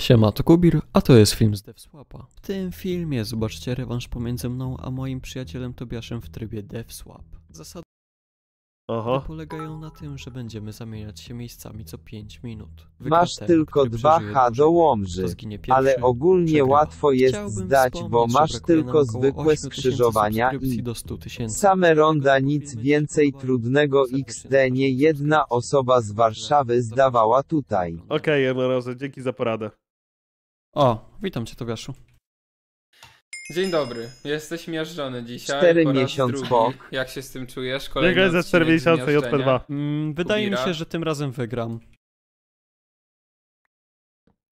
Siema, to Kubir, a to jest film z DevSwapa. W tym filmie zobaczcie rewanż pomiędzy mną a moim przyjacielem Tobiaszem w trybie DevSwap. Zasady Oho. polegają na tym, że będziemy zamieniać się miejscami co 5 minut. Masz ten, tylko który 2 przeżyje H dłużej, do Łomży, zginie pierwszy, ale ogólnie przegrywa. łatwo jest Chciałbym zdać, bo wspomnieć, że masz brakuje nam tylko około zwykłe 8 tysięcy skrzyżowania subskrypcji i do 100 tysięcy. same ronda, nic więcej trudnego XD nie jedna osoba z Warszawy zdawała tutaj. Okej, jednorozy, dzięki za poradę. O, witam cię Tobiaszu. Dzień dobry, jesteś miażdżony dzisiaj. Cztery po raz miesiąc drugi. po. Jak się z tym czujesz? Kolejny Dziękuję za odcinek 4 z miesiące miażdżenia. JP2. Mm, wydaje mi Kubira. się, że tym razem wygram.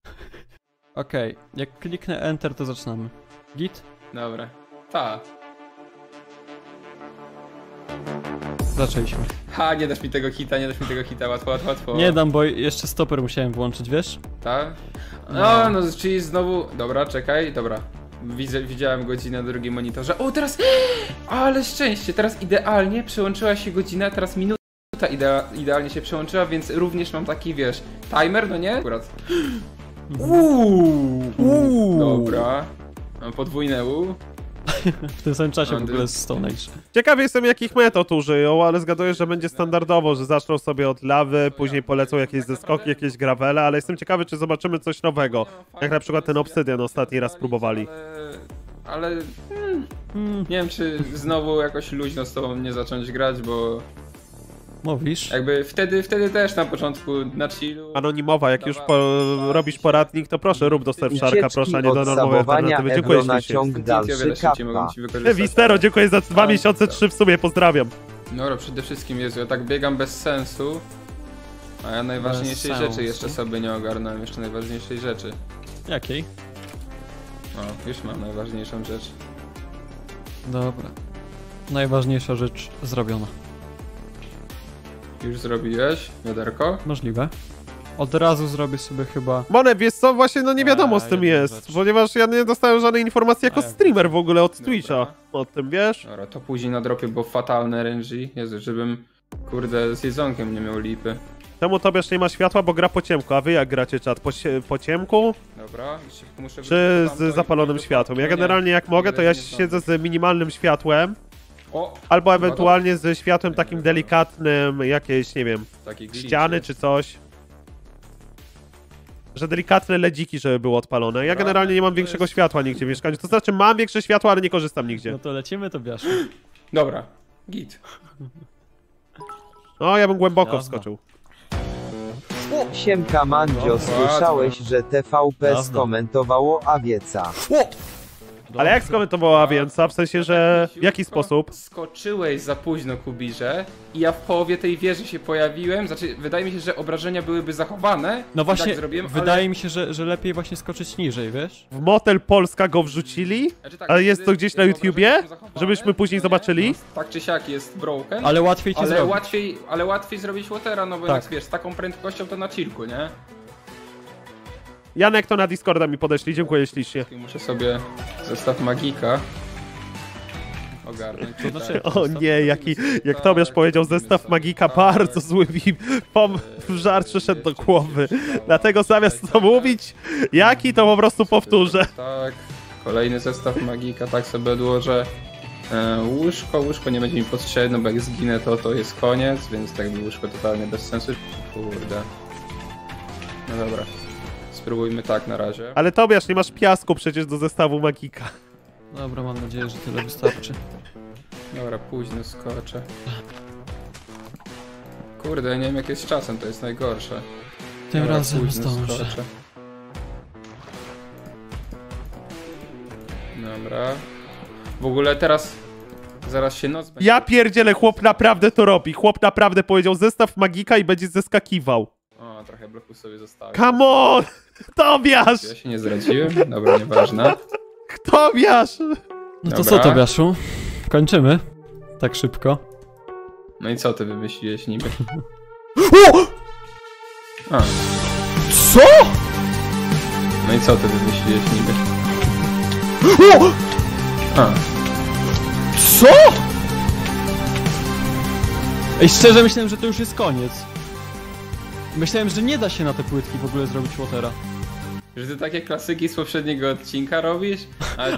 Okej, jak kliknę Enter, to zaczynamy. Git? Dobra. Ta. Zaczęliśmy. Ha, nie dasz mi tego hita, nie dasz mi tego hita, łatwo, łatwo, łatwo. Nie dam, bo jeszcze stoper musiałem włączyć, wiesz? Ta? No. No, no, czyli znowu... Dobra, czekaj, dobra. Widzę, widziałem godzinę na drugim monitorze. O, teraz... Ale szczęście, teraz idealnie przełączyła się godzina, teraz minuta idea, idealnie się przełączyła, więc również mam taki, wiesz, timer, no nie? Akurat. Uuu, Uuu. Dobra. Mam podwójne U. W tym samym czasie w ogóle z Stone Age. Ciekawy jestem jakich metod użyją, ale zgaduję, że będzie standardowo, że zaczną sobie od lawy, później polecą jakieś zeskoki, jakieś gravele, ale jestem ciekawy, czy zobaczymy coś nowego. Jak na przykład ten Obsydian ostatni raz próbowali. Ale, ale hmm, Mm, nie wiem, czy znowu jakoś luźno z tobą nie zacząć grać, bo mówisz? jakby wtedy, wtedy też na początku na chillu. Anonimowa, jak już po, robisz poradnik, to proszę rób do Surfsharka, proszę, a nie do sabowania alternatywy. Dziękuję ślicznie. wykorzystać. Wistero, dziękuję za dwa miesiące, trzy w sumie, pozdrawiam. Dobra, przede wszystkim Jezu, ja tak biegam bez sensu. A ja najważniejszej rzeczy jeszcze sobie nie ogarnąłem, jeszcze najważniejszej rzeczy. Jakiej? O, już mam najważniejszą rzecz. Dobra. Najważniejsza rzecz zrobiona. Już zrobiłeś, wiaderko? Możliwe. Od razu zrobię sobie chyba... Monet, wiesz co, właśnie no nie wiadomo A, z tym jedna jest, rzecz. ponieważ ja nie dostałem żadnej informacji jako A, streamer w ogóle od Dobra. Twitcha o tym, wiesz? Dobra, to później na dropie, bo fatalne RNG. Jezu, żebym, kurde, z jedzonkiem nie miał lipy. Czemu Tobiasz nie ma światła, bo gra po ciemku, a wy jak gracie czat? Po, sie- po ciemku, Dobra, muszę czy z zapalonym światłem? Ja nie, generalnie jak mogę, to ja siedzę z minimalnym światłem, O! albo ewentualnie ze światłem takim delikatnym, jakieś, nie wiem, ściany czy coś. Że delikatne ledziki, żeby było odpalone. Ja generalnie nie mam to większego jest- światła nigdzie w mieszkaniu. To znaczy mam większe światło, ale nie korzystam nigdzie. No to lecimy Tobiaszu. Dobra, git. No, ja bym głęboko Jazda. wskoczył. Siemka Mandzio, słyszałeś, że TVP skomentowało Awieca. Ale jak skomentowała Więca? W sensie, że w jaki sposób? Skoczyłeś za późno, Kubirze, i ja w połowie tej wieży się pojawiłem. Znaczy, wydaje mi się, że obrażenia byłyby zachowane. No I właśnie, tak zrobiłem, wydaje ale... mi się, że, że lepiej właśnie skoczyć niżej, wiesz? W Motel Polska go wrzucili? Znaczy, tak, Ale jest to gdzieś na YouTubie? Żebyśmy później no nie? zobaczyli? Tak czy siak jest broken. Ale łatwiej cię Ale zrobić. łatwiej, ale łatwiej zrobić Watera, no bo Tak. jak wiesz, z taką prędkością to na chillku, nie? Janek to na Discorda mi podeszli, dziękuję ślicznie. I muszę sobie zestaw magika ogarnąć. To znaczy- O nie, jaki, jak Tobiasz powiedział, zestaw magika, bardzo zły mi pom żart przyszedł do głowy. Dlatego zamiast to mówić, jaki to po prostu powtórzę. Tak, kolejny zestaw magika, tak sobie odłożę. E, łóżko, łóżko nie będzie mi potrzebne, bo jak zginę to to jest koniec, więc tak by łóżko totalnie bez sensu. Kurde. No dobra. Spróbujmy tak na razie. Ale Tobiasz, nie masz piasku przecież do zestawu magika. Dobra, mam nadzieję, że tyle wystarczy. Dobra, późno skoczę. Kurde, ja nie wiem jak jest z czasem, to jest najgorsze. Tym Dobra, razem zdążę. skoczę. Dobra. W ogóle teraz... Zaraz się noc będzie... Ja pierdzielę, chłop naprawdę to robi. Chłop naprawdę powiedział zestaw magika i będzie zeskakiwał. Trochę bloku sobie zostawię. Come on! Tobiasz! Ja się nie zdradziłem? Dobra, nieważne. Tobiasz! No to Dobra. co Tobiaszu? Kończymy? Tak szybko. No i co ty wymyśliłeś niby? O! A, Co? no i co ty wymyśliłeś niby? O! A, Co? Ej, szczerze myślałem, że to już jest koniec. Myślałem, że nie da się na te płytki w ogóle zrobić watera. Że ty takie klasyki z poprzedniego odcinka robisz?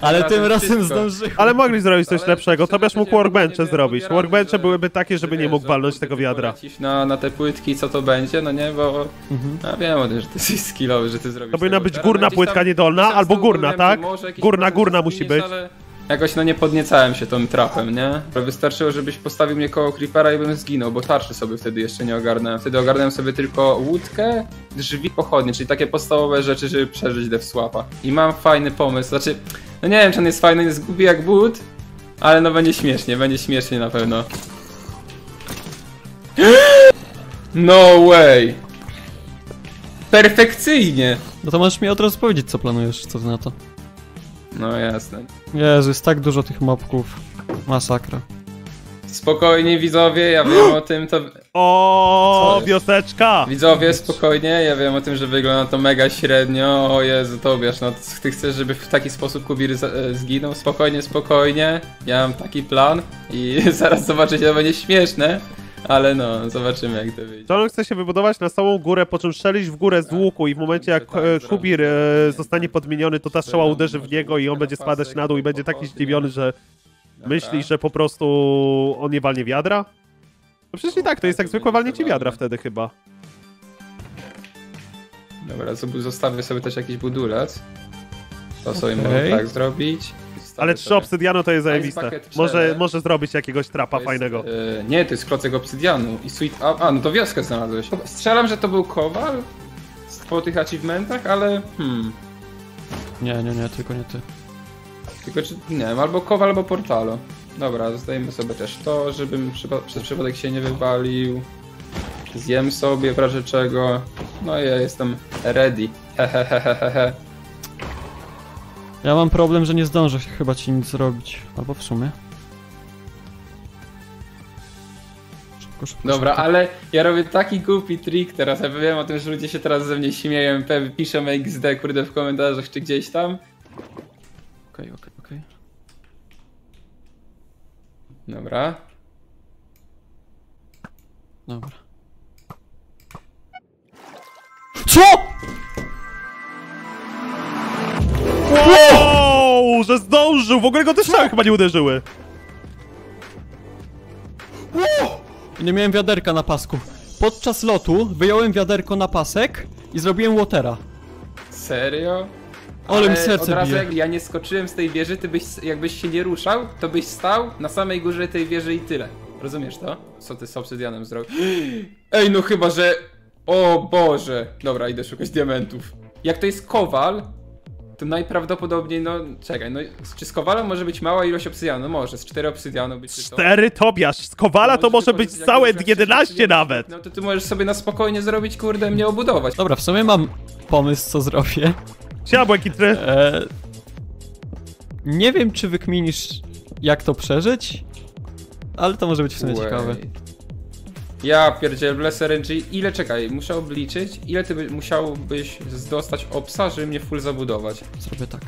Ale tym razem wszystko. zdążyłem. Ale mogli zrobić coś Ale lepszego. trzeba Tobiasz mógł workbenche zrobić. Workbenche że- byłyby takie, żeby nie mógł walnąć tego wiadra. Na, na te płytki, co to będzie, no nie, bo Mhm. ja wiem o tym, że ty jesteś skillowy, że ty zrobisz To powinna być górna no płytka, tam- nie dolna, gdzieś tam albo górna, wiem, tak? Górna, górna musi być. ale Jakoś no nie podniecałem się tą trapem, nie? Wystarczyło, żebyś postawił mnie koło creepera i bym zginął, bo tarczy sobie wtedy jeszcze nie ogarnąłem. Wtedy ogarnąłem sobie tylko łódkę, drzwi, pochodnie, czyli takie podstawowe rzeczy, żeby przeżyć dev swapa. I mam fajny pomysł, znaczy, no nie wiem czy on jest fajny, jest głupi jak but, ale no będzie śmiesznie, będzie śmiesznie na pewno. No way! Perfekcyjnie! No to możesz mi od razu powiedzieć, co planujesz, co na to. No jasne. Jezu, jest tak dużo tych mobków. Masakra. Spokojnie widzowie, ja wiem o tym, to... O, Co wioseczka! Widzowie, spokojnie, ja wiem o tym, że wygląda to mega średnio. O Jezu, Tobiasz, no ty chcesz, żeby w taki sposób Kubir e, zginął? Spokojnie, spokojnie. Ja mam taki plan i zaraz zobaczycie, to będzie śmieszne. Ale no, zobaczymy jak to wyjdzie. To on chce się wybudować na samą górę, po czym strzelić w górę z łuku i w momencie jak Tak, e. Kubir e, zostanie podmieniony, to ta strzała uderzy w niego i on będzie spadać na dół i będzie taki zdziwiony, że myśli, że po prostu on nie walnie wiadra? No przecież i tak, to jest jak zwykłe walnięcie wiadra wtedy chyba. Dobra, zostawię sobie też jakiś budulec. To sobie Okej. mogę tak zrobić. Ale trzy obsydianu to jest zajebiste. Może, może zrobić jakiegoś trapa jest, fajnego. e, nie, to jest klocek obsydianu i sweet... A, a, no to wioskę znalazłeś. Strzelam, że to był kowal po tych achievementach, ale hmm... Nie, nie, nie, tylko nie ty. Tylko czy, nie wiem, albo Kowa, albo Portalo. Dobra, zdajemy sobie też to, żebym przypa przez przypadek się nie wywalił. Zjem sobie w razie czego. No i ja jestem ready. Hehehehehe. Ja mam problem, że nie zdążę chyba ci nic zrobić. Albo w sumie. Szybko, szybko, Dobra, szybko. ale ja robię taki głupi trik teraz. Ja wiem o tym, że ludzie się teraz ze mnie śmieją. Pewnie piszą XD, kurde, w komentarzach czy gdzieś tam. Okej, okej, okej. Dobra. Dobra. CO?! W ogóle go te strzały chyba nie uderzyły. Nie miałem wiaderka na pasku. Podczas lotu wyjąłem wiaderko na pasek i zrobiłem watera. Serio? Ale mi od serce razu bije. jak ja nie skoczyłem z tej wieży, ty byś, jakbyś się nie ruszał, to byś stał na samej górze tej wieży i tyle. Rozumiesz to? Co ty z obsydianem zrobił? Ej, no chyba, że... O Boże! Dobra, idę szukać diamentów. Jak to jest kowal, to najprawdopodobniej, no... Czekaj, no... Czy z kowalem może być mała ilość obsydianu? No może, z 4 obsydianu być to. Cztery Tobiasz, z Kowala to może być całe jakiegoś 11 obsydianu. nawet. No to ty możesz sobie na spokojnie zrobić, kurde, mnie obudować. Dobra, w sumie mam pomysł, co zrobię. Siema, błękitry. Eee, nie wiem, czy wykminisz, jak to przeżyć, ale to może być w sumie Way. ciekawe. Ja pierdzielę, Bless RNG, ile czekaj, muszę obliczyć, ile ty by, musiałbyś dostać obsa, żeby mnie full zabudować. Zrobię tak.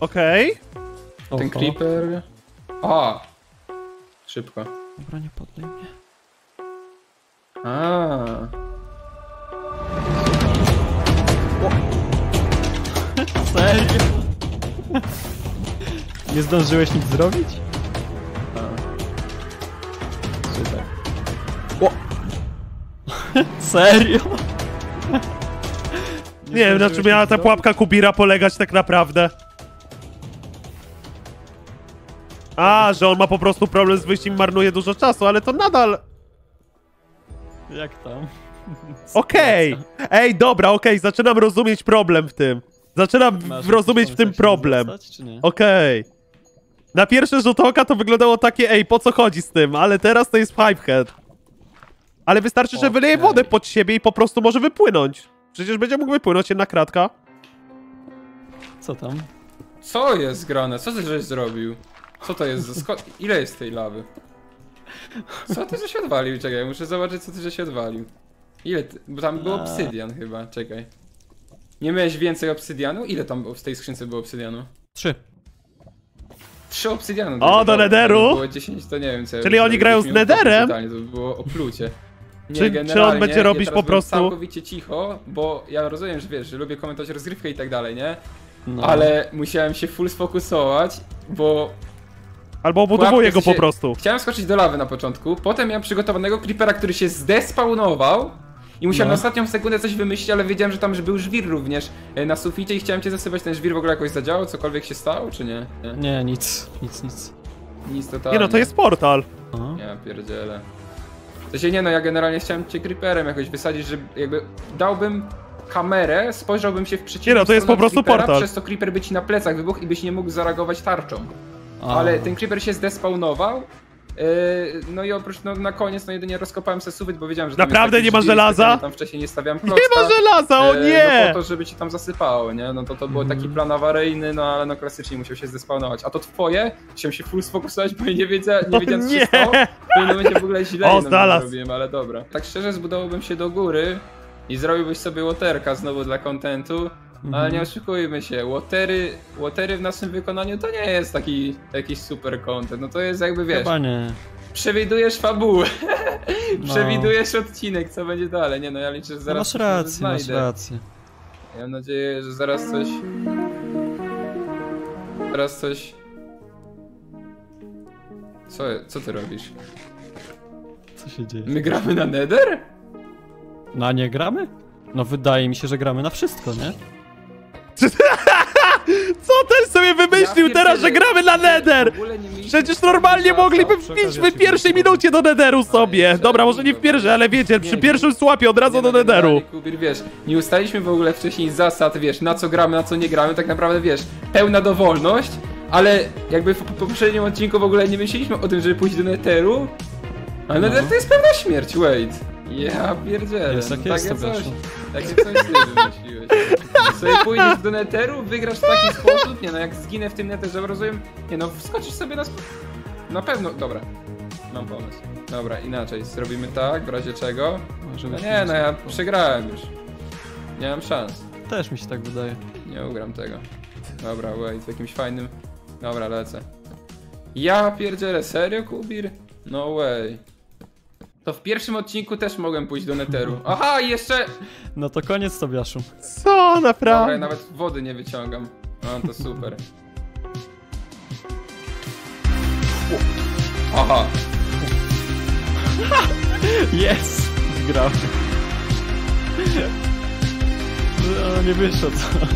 Okej. Ten Oho. creeper... A! Szybko. Dobra, nie podlej mnie. A. Serio? Nie zdążyłeś nic zrobić? Super. Serio? Nie wiem, na czym miała ta pułapka Kubira polegać tak naprawdę. A, że on ma po prostu problem z wyjściem i marnuje dużo czasu, ale to nadal... Jak tam? Okej! Ej, dobra, okej, zaczynam rozumieć problem w tym. Zaczynam Masz rozumieć w tym problem. Okej. Na pierwszy rzut oka to wyglądało takie, ej, po co chodzi z tym, ale teraz to jest Pipehead. Ale wystarczy, że wyleje wodę pod siebie i po prostu może wypłynąć. Przecież będzie mógł wypłynąć jedna kratka. Co tam? Co jest grane? Co ty żeś zrobił? Co to jest sko... Ile jest tej lawy? Co ty żeś odwalił? Czekaj, muszę zobaczyć co ty żeś odwalił. Ile ty, bo tam był obsydian chyba, czekaj. Nie miałeś więcej obsydianu? Ile tam w tej skrzynce było obsydianu? Trzy. Trzy obsydianu. O, do? Jakby Było 10, to nie wiem co. ja Czyli oni grają z netherem? totalnie, To by było oplucie. Nie, Czy- czy on będzie robić ja po prostu- całkowicie cicho, bo ja rozumiem, że wiesz, że lubię komentować rozgrywkę i tak dalej, nie? No. Ale musiałem się full sfokusować, bo Albo obudowuje Pułapkę go po się- prostu. Chciałem skoczyć do lawy na początku, potem miałem przygotowanego creepera, który się zdespawnował i musiałem No. na ostatnią sekundę coś wymyślić, ale wiedziałem, że tam że był żwir również e, na suficie i chciałem cię zasypać, ten żwir w ogóle jakoś zadziałał, cokolwiek się stało, czy nie? Nie, Nie, nic, nic, nic. nic totalnie. Nie no, to jest portal. O. Ja pierdzielę. W sensie nie no, ja generalnie chciałem cię creeperem jakoś wysadzić, że jakby dałbym kamerę, spojrzałbym się w przeciwną Nie no, to jest po prostu creepera, portal. przez to creeper by ci na plecach wybuchł i byś nie mógł zareagować tarczą. A. Ale ten creeper się zdespawnował. Yy, no i oprócz, no na koniec, no jedynie rozkopałem sobie sufit, bo wiedziałem, że tam Naprawdę nie ma żelaza? Tam wcześniej nie stawiam klocka. Nie ma żelaza, o e, No nie! po to, żeby ci tam zasypało, nie? No to to był taki plan awaryjny, no ale no klasycznie musiał się zdespawnować. A to twoje, chciałem się full sfokusować, bo nie wiedziałem, nie wiedziałem co się stało. Momencie w ogóle źle O, no, znalazł. zrobiłem, ale dobra. Tak szczerze zbudowałbym się do góry i zrobiłbyś sobie waterka znowu dla kontentu. Mhm. Ale nie oszukujmy się, watery, watery w naszym wykonaniu to nie jest taki jakiś super content, no to jest jakby wiesz, Chyba nie. przewidujesz fabułę, No. przewidujesz odcinek, co będzie dalej, nie no ja liczę, że No zaraz masz coś może rację, masz znajdę. rację. Ja mam nadzieję, że zaraz coś, zaraz coś, co, co ty robisz? Co się dzieje? My gramy na Nether? Na nie gramy? No wydaje mi się, że gramy na wszystko, nie? Co ten sobie wymyślił Ja teraz, że gramy na Nether? Przecież normalnie mogliby wbić w pierwszej minucie do Netheru sobie. Dobra, może nie w pierwszej, ale wiecie, przy pierwszym słapie od razu Nie, do no, Netheru. wiesz, nie ustaliśmy w ogóle wcześniej zasad, wiesz, na co gramy, na co nie gramy, tak naprawdę, wiesz, pełna dowolność, ale jakby w po- poprzednim odcinku w ogóle nie myśleliśmy o tym, żeby pójść do Netheru, a Nether to jest pewna śmierć, wait. Ja pierdzielę. Jest jak no, jest, takie to coś, takie coś ty wymyśliłeś. Sobie pójdziesz do Netheru, wygrasz w taki sposób, nie no, jak zginę w tym Netherze, rozumiem, nie no, wskoczysz sobie na... sp- Na pewno, dobra, mam pomysł. Dobra, inaczej, zrobimy tak, w razie czego. Może No nie, no ja przegrałem już. Nie mam szans. Też mi się tak wydaje. Nie ugram tego. Dobra, wait, w jakimś fajnym... Dobra, lecę. Ja pierdzielę, serio, Kubir? No way. To w pierwszym odcinku też mogłem pójść do Netheru. Aha, i jeszcze... No to koniec Tobiaszu. Co, Dobra, ja naprawdę? nawet wody nie wyciągam. No to super. Aha, Jest! Gramy. No nie wyszło co.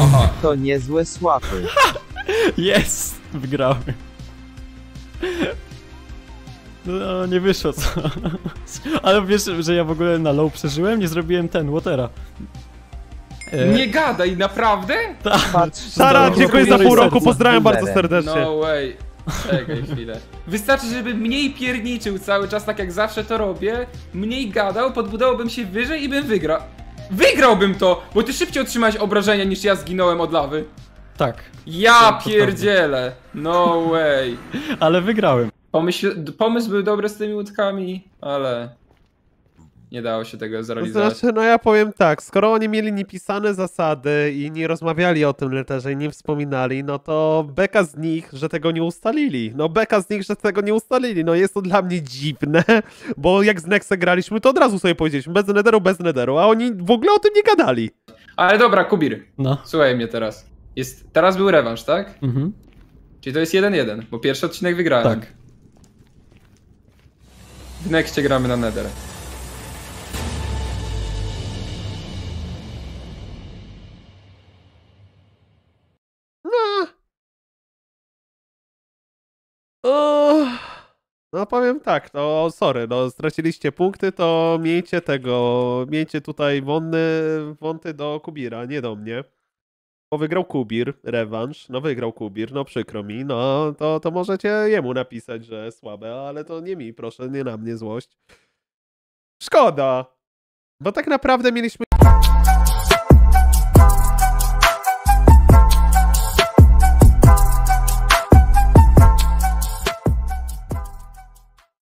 aha. To niezłe słapy. Jest! Wygrałem. No nie wyszło co. Ale wiesz, że ja w ogóle na low przeżyłem? Nie zrobiłem ten, watera. E, Nie gadaj, naprawdę? Patrz, Sara, dziękuję za pół roku, pozdrawiam bardzo serdecznie. No way. Czekaj chwilę. Wystarczy, żeby mniej pierniczył cały czas, tak jak zawsze to robię, mniej gadał, podbudowałbym się wyżej i bym wygrał. Wygrałbym to, bo ty szybciej otrzymałeś obrażenia niż ja zginąłem od lawy. Tak, Ja To pierdzielę. No way. ale wygrałem. Pomyśl, pomysł był dobry z tymi łódkami, ale nie dało się tego zrealizować. znaczy, no ja powiem tak, skoro oni mieli niepisane zasady i nie rozmawiali o tym leterze i nie wspominali, no to beka z nich, że tego nie ustalili. No beka z nich, że tego nie ustalili. No jest to dla mnie dziwne, bo jak z Nexe graliśmy, to od razu sobie powiedzieliśmy, bez nederu, bez nederu, a oni w ogóle o tym nie gadali. Ale dobra, Kubir, No. słuchaj mnie teraz. Jest, teraz był rewanż, tak? Mhm. Czyli to jest 1-1, bo pierwszy odcinek wygrałem. Tak. W Nexcie gramy na Nether. O, No powiem tak, no sorry, no straciliście punkty, to miejcie tego, miejcie tutaj wonny, wąty do Kubira, nie do mnie. Bo wygrał Kubir, rewanż, no wygrał Kubir, no przykro mi, no to, to możecie jemu napisać, że słabe, ale to nie mi, proszę, nie na mnie złość. Szkoda, bo tak naprawdę mieliśmy